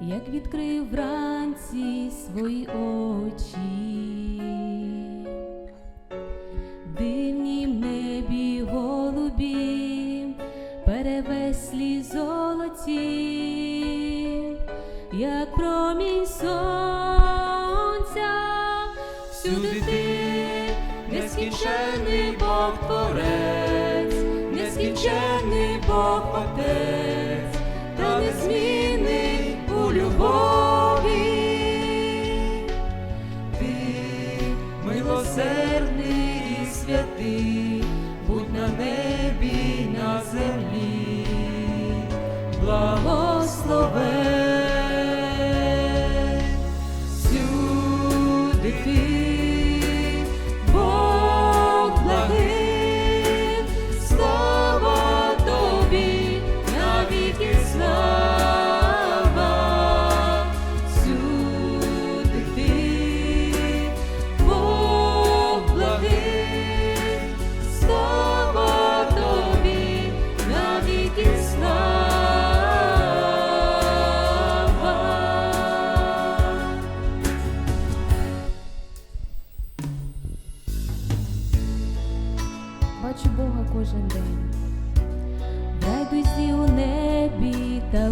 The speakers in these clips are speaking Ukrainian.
як відкрив вранці свої очі, дивні в небі голубі, перевеслі золоті, як промінь сонця, всюди ти нескінчений Бог Творець, нескінчений Бог Отець, благословен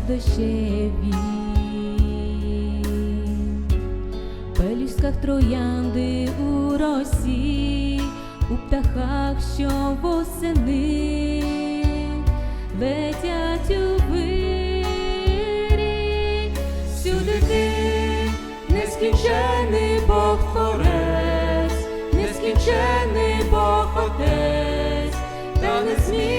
дощеві, пелюсках троянди у росі, у птахах, що восени. Летять у вирі, всюди ти нескінчений Бог Творець, нескінчений Бог Отець, та незмінний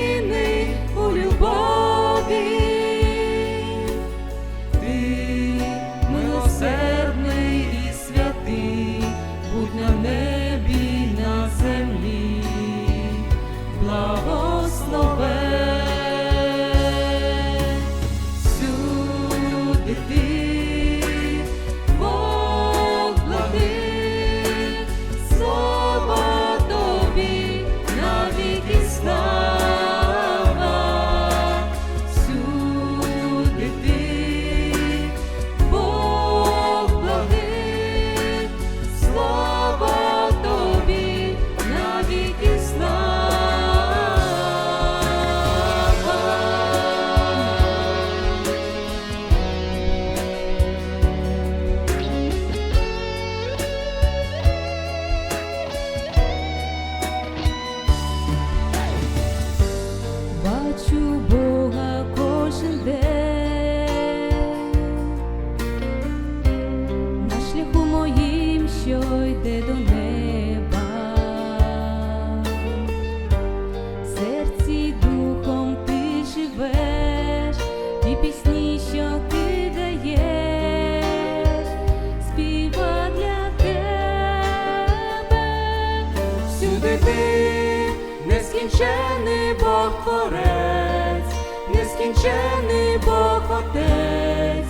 всюди ти нескінчений Бог Творець, нескінчений Бог Отець,